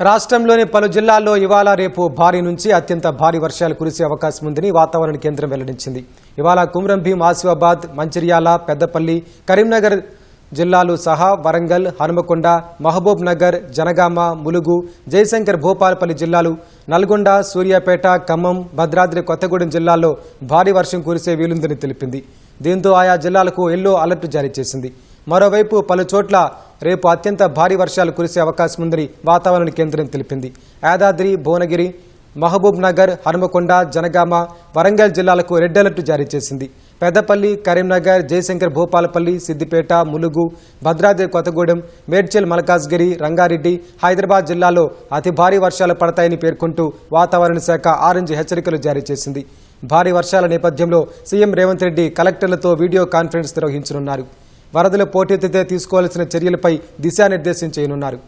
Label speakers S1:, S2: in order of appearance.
S1: రాష్ట్రంలోని పలు జిల్లాల్లో ఇవాళ రేపు భారీ నుంచి అత్యంత భారీ వర్షాలు కురిసే అవకాశం ఉందని వాతావరణ కేంద్రం వెల్లడించింది. ఇవాళ కుమ్రం భీం ఆసిఫాబాద్ మంచిర్యాల పెద్దపల్లి కరీంనగర్ జిల్లాలు సహా వరంగల్ హనుమకొండ మహబూబ్ నగర్ జనగామ ములుగు జయశంకర్ భూపాలపల్లి జిల్లాలు నల్గొండ సూర్యాపేట ఖమ్మం భద్రాద్రి కొత్తగూడెం జిల్లాల్లో భారీ వర్షం కురిసే వీలుందని తెలిపింది. దీంతో ఆయా జిల్లాలకు ఎల్లో అలర్ట్ జారీ చేసింది. మరోవైపు పలు చోట్ల రేపు అత్యంత భారీ వర్షాలు కురిసే అవకాశం ఉందని వాతావరణ కేంద్రం తెలిపింది. యాదాద్రి భువనగిరి మహబూబ్ నగర్ హనుమకొండ జనగామ వరంగల్ జిల్లాలకు రెడ్ అలర్ట్ జారీ చేసింది. పెద్దపల్లి కరీంనగర్ జయశంకర్ భూపాలపల్లి సిద్దిపేట ములుగు భద్రాద్రి కొత్తగూడెం మేడ్చల్ మల్కాజ్గిరి రంగారెడ్డి హైదరాబాద్ జిల్లాలో అతి భారీ వర్షాలు పడతాయని పేర్కొంటూ వాతావరణ శాఖ ఆరెంజ్ హెచ్చరికలు జారీ చేసింది. భారీ వర్షాల నేపథ్యంలో సీఎం రేవంత్ రెడ్డి కలెక్టర్లతో వీడియో కాన్ఫరెన్స్ నిర్వహించనున్నారు. వరదలు పోటెత్తితే తీసుకోవాల్సిన చర్యలపై దిశానిర్దేశం చేయనున్నారు.